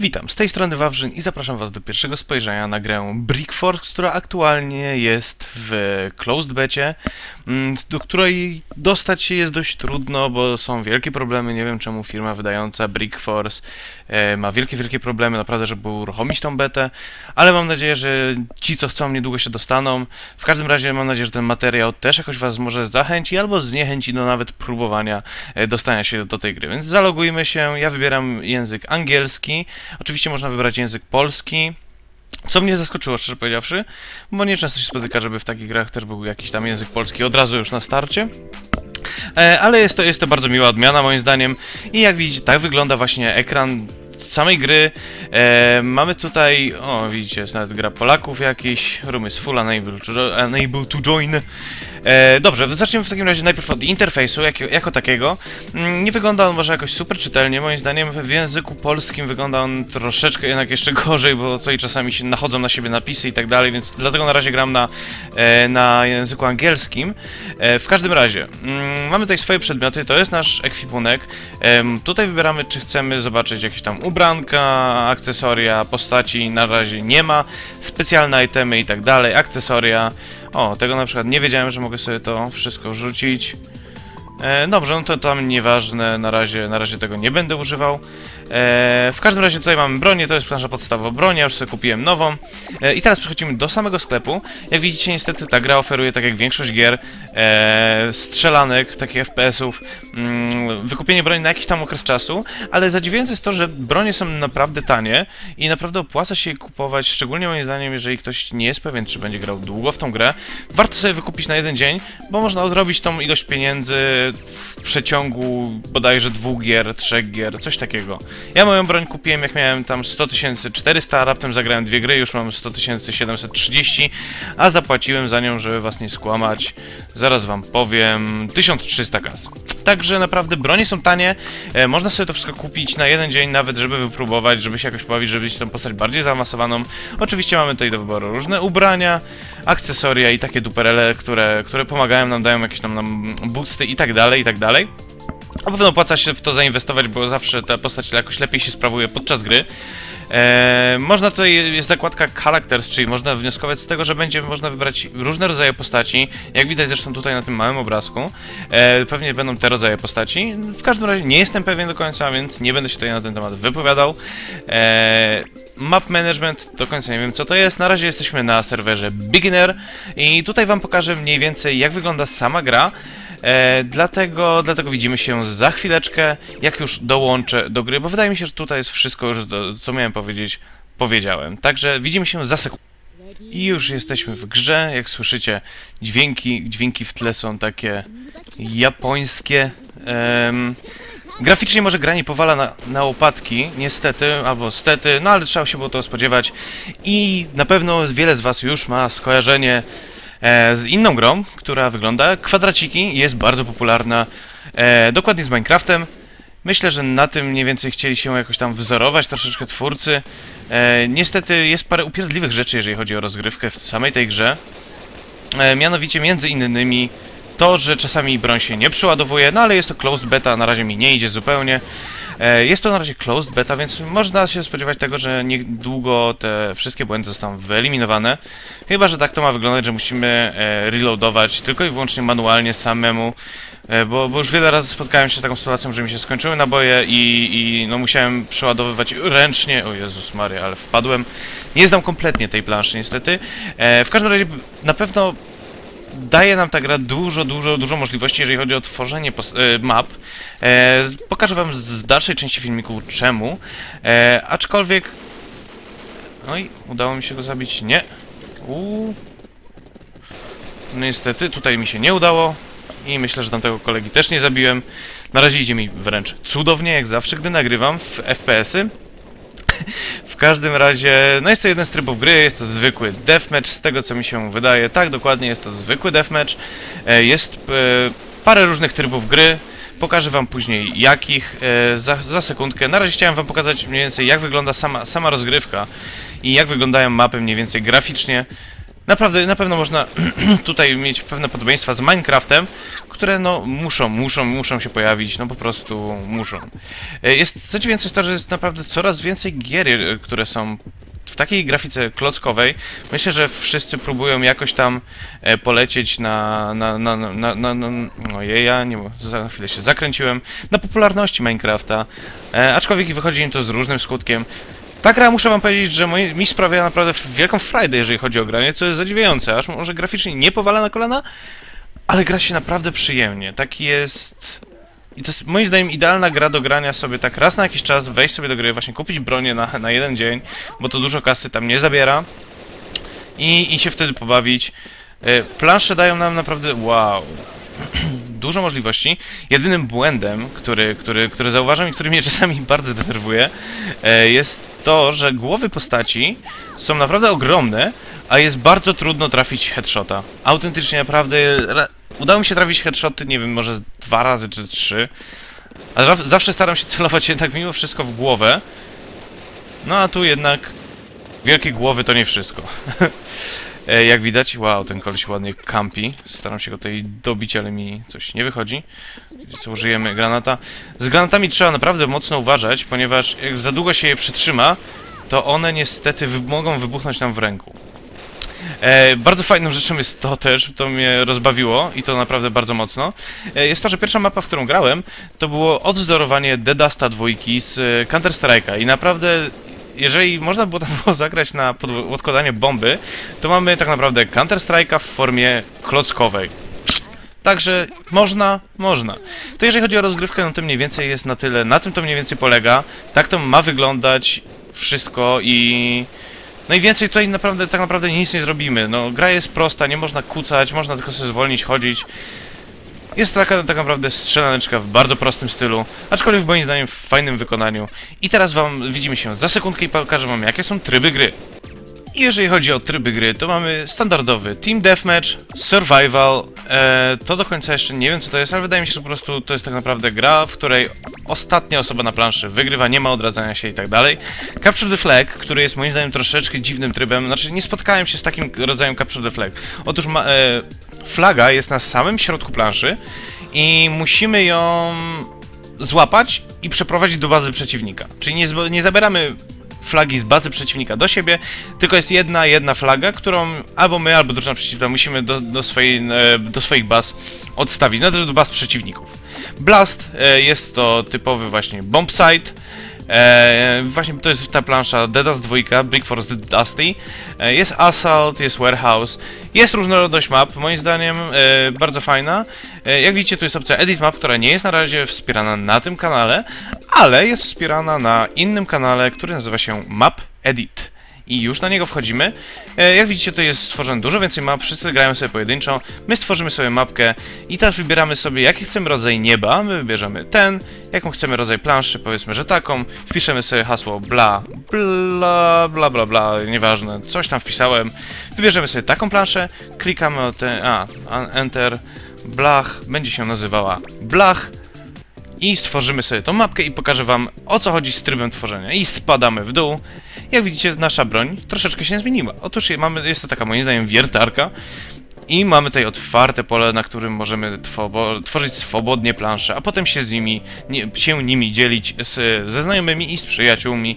Witam, z tej strony Wawrzyn i zapraszam Was do pierwszego spojrzenia na grę Brickforce, która aktualnie jest w closed becie, mm, do której dostać się jest dość trudno, bo są wielkie problemy, nie wiem czemu firma wydająca Brickforce e, ma wielkie, wielkie problemy. Naprawdę, żeby uruchomić tą betę, ale mam nadzieję, że ci, co chcą, niedługo się dostaną. W każdym razie mam nadzieję, że ten materiał też jakoś Was może zachęci albo zniechęci do nawet próbowania e, dostania się do tej gry, więc zalogujmy się, ja wybieram język angielski, Oczywiście można wybrać język polski, co mnie zaskoczyło, szczerze powiedziawszy, bo nie często się spotyka, żeby w takich grach też był jakiś tam język polski od razu już na starcie. E, ale jest to, jest to bardzo miła odmiana moim zdaniem i jak widzicie, tak wygląda właśnie ekran samej gry. E, mamy tutaj, o widzicie, jest nawet gra Polaków jakiś, room is full, unable to, unable to join. E, dobrze, zacznijmy w takim razie najpierw od interfejsu jak, jako takiego. Mm, nie wygląda on może jakoś super czytelnie, moim zdaniem w języku polskim wygląda on troszeczkę jednak jeszcze gorzej, bo tutaj czasami się nachodzą na siebie napisy i tak dalej, więc dlatego na razie gram na, e, na języku angielskim. E, w każdym razie, mm, mamy tutaj swoje przedmioty, to jest nasz ekwipunek. Tutaj wybieramy, czy chcemy zobaczyć jakieś tam ubranka, akcesoria, postaci, na razie nie ma, specjalne itemy i tak dalej, akcesoria. O, tego na przykład nie wiedziałem, że mogę sobie to wszystko wrzucić. E, dobrze, no to tam nieważne, na razie, na razie tego nie będę używał. E, w każdym razie tutaj mamy bronię, to jest nasza podstawowa broń, ja już sobie kupiłem nową. E, I teraz przechodzimy do samego sklepu. Jak widzicie, niestety ta gra oferuje, tak jak większość gier, e, strzelanek, takich FPS-ów, mm, wykupienie broni na jakiś tam okres czasu, ale zadziwiające jest to, że bronie są naprawdę tanie i naprawdę opłaca się je kupować, szczególnie moim zdaniem, jeżeli ktoś nie jest pewien, czy będzie grał długo w tą grę. Warto sobie wykupić na jeden dzień, bo można odrobić tą ilość pieniędzy w przeciągu bodajże dwóch gier, trzech gier, coś takiego. Ja moją broń kupiłem jak miałem tam 100 400, a raptem zagrałem dwie gry, już mam 100 730, a zapłaciłem za nią, żeby was nie skłamać, zaraz wam powiem, 1300 kas. Także naprawdę bronie są tanie, e, można sobie to wszystko kupić na jeden dzień nawet, żeby wypróbować, żeby się jakoś pobawić, żeby mieć tą postać bardziej zaawansowaną. Oczywiście mamy tutaj do wyboru różne ubrania, akcesoria i takie duperele, które, które pomagają nam, dają jakieś tam nam boosty i tak dalej, i tak dalej. Na pewno opłaca się w to zainwestować, bo zawsze ta postać jakoś lepiej się sprawuje podczas gry. Eee, można tutaj, jest zakładka Characters, czyli można wnioskować z tego, że będzie można wybrać różne rodzaje postaci, jak widać zresztą tutaj na tym małym obrazku. Eee, pewnie będą te rodzaje postaci. W każdym razie nie jestem pewien do końca, więc nie będę się tutaj na ten temat wypowiadał. Eee, map management, do końca nie wiem co to jest. Na razie jesteśmy na serwerze Beginner i tutaj wam pokażę mniej więcej jak wygląda sama gra. E, dlatego, dlatego widzimy się za chwileczkę, jak już dołączę do gry, bo wydaje mi się, że tutaj jest wszystko już, do, co miałem powiedzieć, powiedziałem. Także widzimy się za sekundę. I już jesteśmy w grze, jak słyszycie, dźwięki, dźwięki w tle są takie japońskie. Um, graficznie może gra nie powala na, na łopatki, niestety, albo stety, no ale trzeba się było to spodziewać. I na pewno wiele z was już ma skojarzenie z inną grą, która wygląda kwadraciki jest bardzo popularna, e, dokładnie z Minecraftem. Myślę, że na tym mniej więcej chcieli się jakoś tam wzorować troszeczkę twórcy. E, niestety jest parę upierdliwych rzeczy, jeżeli chodzi o rozgrywkę w samej tej grze. E, mianowicie między innymi to, że czasami broń się nie przeładowuje, no ale jest to closed beta, na razie mi nie idzie zupełnie. E, jest to na razie closed beta, więc można się spodziewać tego, że niedługo te wszystkie błędy zostaną wyeliminowane. Chyba, że tak to ma wyglądać, że musimy e, reloadować tylko i wyłącznie manualnie samemu, e, bo, bo już wiele razy spotkałem się z taką sytuacją, że mi się skończyły naboje i, i no musiałem przeładowywać ręcznie. O Jezus Maria, ale wpadłem. Nie znam kompletnie tej planszy niestety. W każdym razie na pewno daje nam ta gra dużo, dużo, dużo możliwości, jeżeli chodzi o tworzenie e, map. E, pokażę wam w dalszej części filmiku czemu, e, aczkolwiek... I udało mi się go zabić? Nie. Uuu. No niestety, tutaj mi się nie udało i myślę, że tamtego kolegi też nie zabiłem. Na razie idzie mi wręcz cudownie, jak zawsze, gdy nagrywam w FPS-y w każdym razie, no jest to jeden z trybów gry, jest to zwykły deathmatch, z tego co mi się wydaje, tak dokładnie jest to zwykły deathmatch. E, jest e, parę różnych trybów gry, pokażę wam później jakich e, za, za sekundkę. Na razie chciałem wam pokazać mniej więcej jak wygląda sama, sama rozgrywka i jak wyglądają mapy mniej więcej graficznie. Naprawdę, na pewno można tutaj mieć pewne podobieństwa z Minecraftem, które no muszą, muszą, muszą się pojawić, no po prostu muszą. E, Jest zadziwiające jest to, że jest naprawdę coraz więcej gier, e, które są w takiej grafice klockowej. Myślę, że wszyscy próbują jakoś tam e, polecieć na, na, na, na, na, na, na ojej, ja nie, za chwilę się zakręciłem, na popularności Minecrafta, aczkolwiek wychodzi im to z różnym skutkiem. Ta gra, muszę wam powiedzieć, że mi sprawia naprawdę wielką frajdę, jeżeli chodzi o granie, co jest zadziwiające, aż może graficznie nie powala na kolana, ale gra się naprawdę przyjemnie. Taki jest... I to jest moim zdaniem idealna gra do grania sobie tak raz na jakiś czas, wejść sobie do gry, właśnie kupić bronię na, na jeden dzień, bo to dużo kasy tam nie zabiera i, i się wtedy pobawić. E, Plansze dają nam naprawdę wow. Dużo możliwości. Jedynym błędem, który, który, który zauważam i który mnie czasami bardzo denerwuje, e, jest to, że głowy postaci są naprawdę ogromne, a jest bardzo trudno trafić headshota. Autentycznie naprawdę ra- udało mi się trafić headshoty, nie wiem, może dwa razy czy trzy. Ale zaw- zawsze staram się celować jednak mimo wszystko w głowę. No a tu jednak wielkie głowy to nie wszystko. E, Jak widać, wow, ten koleś ładnie kampi. Staram się go tutaj dobić, ale mi coś nie wychodzi. Co użyjemy granata. Z granatami trzeba naprawdę mocno uważać, ponieważ jak za długo się je przytrzyma, to one niestety wy mogą wybuchnąć nam w ręku. E, bardzo fajną rzeczą jest to też, to mnie rozbawiło i to naprawdę bardzo mocno. E, jest to, że pierwsza mapa, w którą grałem, to było odwzorowanie Dedasta dwójki z e, Counter Strike'a i naprawdę jeżeli można było tam zagrać na pod- odkładanie bomby, to mamy tak naprawdę Counter Strike'a w formie klockowej. Także można, można. To jeżeli chodzi o rozgrywkę, no to mniej więcej jest na tyle, na tym to mniej więcej polega. Tak to ma wyglądać wszystko i... No i więcej tutaj naprawdę, tak naprawdę nic nie zrobimy. No, gra jest prosta, nie można kucać, można tylko sobie zwolnić, chodzić. Jest to taka tak naprawdę strzelaneczka w bardzo prostym stylu, aczkolwiek moim zdaniem w fajnym wykonaniu. I teraz wam widzimy się za sekundkę i pokażę wam jakie są tryby gry. I jeżeli chodzi o tryby gry, to mamy standardowy Team Deathmatch, Survival, e, to do końca jeszcze nie wiem co to jest, ale wydaje mi się, że po prostu to jest tak naprawdę gra, w której ostatnia osoba na planszy wygrywa, nie ma odradzania się i tak dalej. Capture the Flag, który jest moim zdaniem troszeczkę dziwnym trybem, znaczy nie spotkałem się z takim rodzajem Capture the Flag. Otóż ma, e, flaga jest na samym środku planszy i musimy ją złapać i przeprowadzić do bazy przeciwnika. Czyli nie, nie zabieramy flagi z bazy przeciwnika do siebie, tylko jest jedna, jedna flaga, którą albo my, albo drużyna przeciwna musimy do, do, swojej, e, do swoich baz odstawić, no do baz przeciwników. Blast e, jest to typowy właśnie bomb E, właśnie to jest ta plansza Dedas 2, Big Force Dusty. E, jest Assault, jest Warehouse, jest różnorodność map, moim zdaniem e, bardzo fajna. Jak widzicie, tu jest opcja Edit Map, która nie jest na razie wspierana na tym kanale, ale jest wspierana na innym kanale, który nazywa się Map Edit. I już na niego wchodzimy. E, jak widzicie, to jest stworzone dużo więcej map, wszyscy grają sobie pojedynczo. My stworzymy sobie mapkę i teraz wybieramy sobie, jaki chcemy rodzaj nieba. My wybierzemy ten, jaką chcemy rodzaj planszy, powiedzmy, że taką. Wpiszemy sobie hasło bla, bla, bla, bla, bla, nieważne, coś tam wpisałem. Wybierzemy sobie taką planszę, klikamy o te, a, a, enter, blach, będzie się nazywała blach i stworzymy sobie tą mapkę i pokażę wam o co chodzi z trybem tworzenia. I spadamy w dół. Jak widzicie, nasza broń troszeczkę się zmieniła. Otóż mamy, jest to taka moim zdaniem wiertarka i mamy tutaj otwarte pole, na którym możemy tworzyć swobodnie plansze, a potem się z nimi, nie, się nimi dzielić z, ze znajomymi i z przyjaciółmi.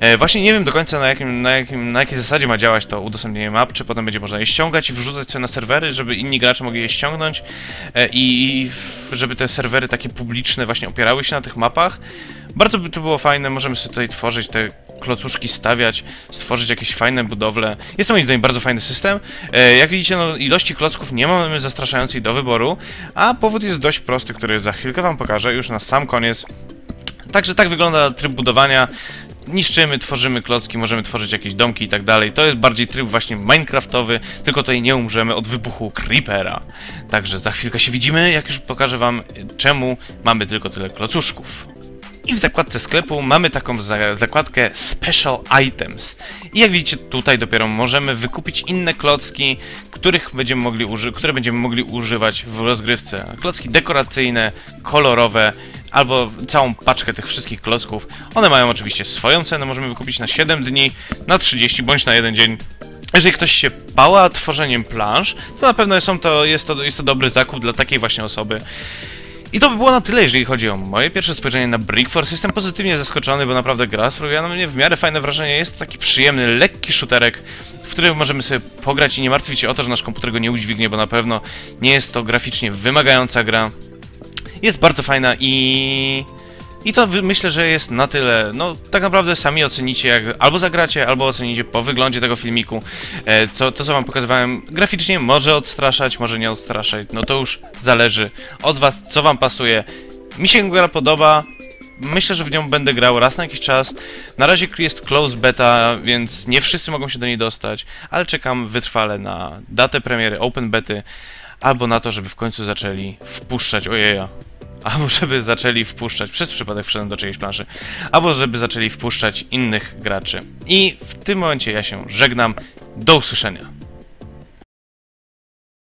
E, właśnie nie wiem do końca na, jakim, na, jakim, na jakiej zasadzie ma działać to udostępnienie map, czy potem będzie można je ściągać i wrzucać sobie na serwery, żeby inni gracze mogli je ściągnąć e, i, i żeby te serwery takie publiczne właśnie opierały się na tych mapach. Bardzo by to było fajne, możemy sobie tutaj tworzyć te klocuszki, stawiać, stworzyć jakieś fajne budowle. Jest to moim zdaniem bardzo fajny system. E, jak widzicie, no, ilości klocków nie mamy zastraszającej do wyboru, a powód jest dość prosty, który za chwilkę wam pokażę, już na sam koniec. Także tak wygląda tryb budowania. Niszczymy, tworzymy klocki, możemy tworzyć jakieś domki i tak dalej. To jest bardziej tryb właśnie minecraftowy, tylko tutaj nie umrzemy od wybuchu creepera. Także za chwilkę się widzimy, jak już pokażę wam czemu mamy tylko tyle klocuszków. I w zakładce sklepu mamy taką za zakładkę Special Items. I jak widzicie, tutaj dopiero możemy wykupić inne klocki, których będziemy mogli które będziemy mogli używać w rozgrywce. Klocki dekoracyjne, kolorowe, albo całą paczkę tych wszystkich klocków. One mają oczywiście swoją cenę, możemy wykupić na 7 dni, na 30 bądź na jeden dzień. Jeżeli ktoś się pała tworzeniem plansz, to na pewno są to, jest, to, jest to dobry zakup dla takiej właśnie osoby. I to by było na tyle, jeżeli chodzi o moje pierwsze spojrzenie na Brickforce. Jestem pozytywnie zaskoczony, bo naprawdę gra sprawiła na mnie w miarę fajne wrażenie. Jest to taki przyjemny, lekki shooterek, w którym możemy sobie pograć i nie martwić się o to, że nasz komputer go nie udźwignie, bo na pewno nie jest to graficznie wymagająca gra. Jest bardzo fajna i... I to myślę, że jest na tyle. No, tak naprawdę sami ocenicie, jak albo zagracie, albo ocenicie po wyglądzie tego filmiku. E, co, to, co wam pokazywałem, graficznie może odstraszać, może nie odstraszać. No to już zależy od was, co wam pasuje. Mi się gra podoba. Myślę, że w nią będę grał raz na jakiś czas. Na razie jest close beta, więc nie wszyscy mogą się do niej dostać, ale czekam wytrwale na datę premiery open bety, albo na to, żeby w końcu zaczęli wpuszczać. Ojeja, albo żeby zaczęli wpuszczać, przez przypadek wszedłem do czyjejś planszy, albo żeby zaczęli wpuszczać innych graczy. I w tym momencie ja się żegnam. Do usłyszenia.